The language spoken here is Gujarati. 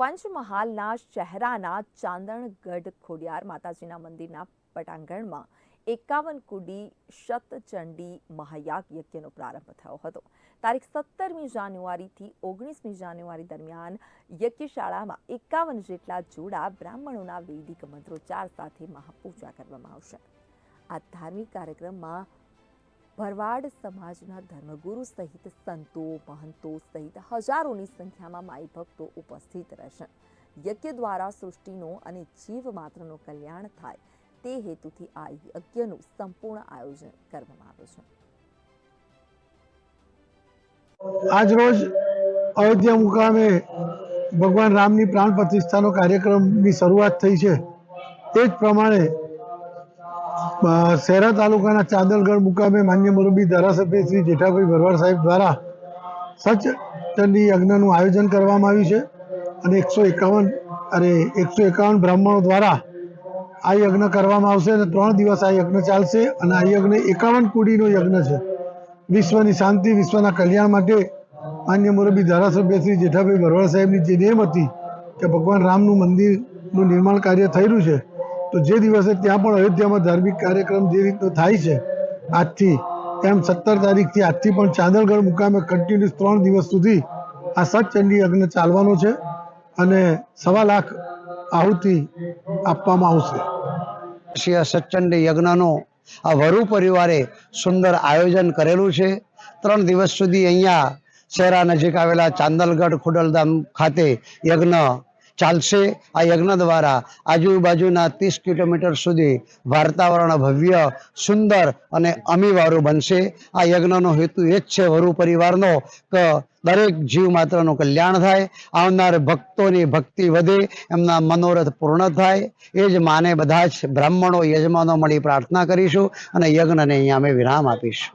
પંચમહાલના શહેરાના ચાંદણગઢ ખોડિયાર માતાજીના મંદિરના પટાંગણમાં એકાવન કુડી શતચંડી મહાયાગ યજ્ઞનો પ્રારંભ થયો હતો. તારીખ સત્તરમી જાન્યુઆરીથી ઓગણીસમી જાન્યુઆરી દરમિયાન યજ્ઞશાળામાં એકાવન જેટલા જોડા બ્રાહ્મણોના વૈદિક મંત્રોચ્ચાર સાથે મહાપૂજા કરવામાં આવશે. આ ધાર્મિક કાર્યક્રમમાં ભરવાડ સમાજના ધર્મગુરુ સહિત સંતો, મહંતો સહિત હજારોની સંખ્યામાં માઈ ભક્તો ઉપસ્થિત રહેશે. યજ્ઞ દ્વારા સૃષ્ટિનો અને જીવ માત્રનો કલ્યાણ થાય તે હેતુથી આ યજ્ઞનું સંપૂર્ણ આયોજન કરવામાં આવ્યું છે. આજ રોજ અયોધ્યા મુકામે ભગવાન રામની પ્રાણ પ્રતિષ્ઠાનો કાર્યક્રમની શરૂઆત થઈ છે. તે જ પ્રમાણે શહેરા તાલુકાના ચાંદલગઢ મુકામે માન્ય મોરબી ધારાસભ્ય શ્રી જેઠાભાઈ ભરવાડ સાહેબ દ્વારા સચ ચંડી યજ્ઞનું આયોજન કરવામાં આવ્યું છે અને એકસો એકાવન, અરે, એકસો એકાવન બ્રાહ્મણો દ્વારા આ યજ્ઞ કરવામાં આવશે અને ત્રણ દિવસ આ યજ્ઞ ચાલશે અને આ યજ્ઞ એકાવન કુડીનો યજ્ઞ છે. વિશ્વની શાંતિ, વિશ્વના કલ્યાણ માટે માન્ય મોરબી ધારાસભ્ય શ્રી જેઠાભાઈ ભરવાડ સાહેબની જે નેમ હતી કે ભગવાન રામનું મંદિરનું નિર્માણ કાર્ય થઈ રહ્યું છે તો જે દિવસે ત્યાં પણ અયોધ્યામાં ધાર્મિક કાર્યક્રમ જે રીતનો થાય છે, આજથી, એમ સત્તર તારીખથી આજથી પણ ચાંદલગઢ મુકામે કન્ટિન્યુઅસ ત્રણ દિવસ સુધી આ સચચંડી યજ્ઞ ચાલવાનો છે અને સવા લાખ આહુતિ આપવામાં આવશે. શ્રી સચ્ચંડ યજ્ઞનો આ વરુ પરિવારે સુંદર આયોજન કરેલું છે. ત્રણ દિવસ સુધી અહીંયા શહેરા નજીક આવેલા ચાંદલગઢ ખુડલધામ ખાતે યજ્ઞ ચાલશે આ યજ્ઞ દ્વારા આજુબાજુના ત્રીસ કિલોમીટર સુધી વાતાવરણ ભવ્ય, સુંદર અને અમીવારું બનશે. આ યજ્ઞનો હેતુ એ જ છે વરુ પરિવારનો કે દરેક જીવ માત્રનું કલ્યાણ થાય, આવનાર ભક્તોની ભક્તિ વધે, એમના મનોરથ પૂર્ણ થાય. એ જ માને બધા જ બ્રાહ્મણો યજમાનો મળી પ્રાર્થના કરીશું અને યજ્ઞને અહીંયા અમે વિરામ આપીશું.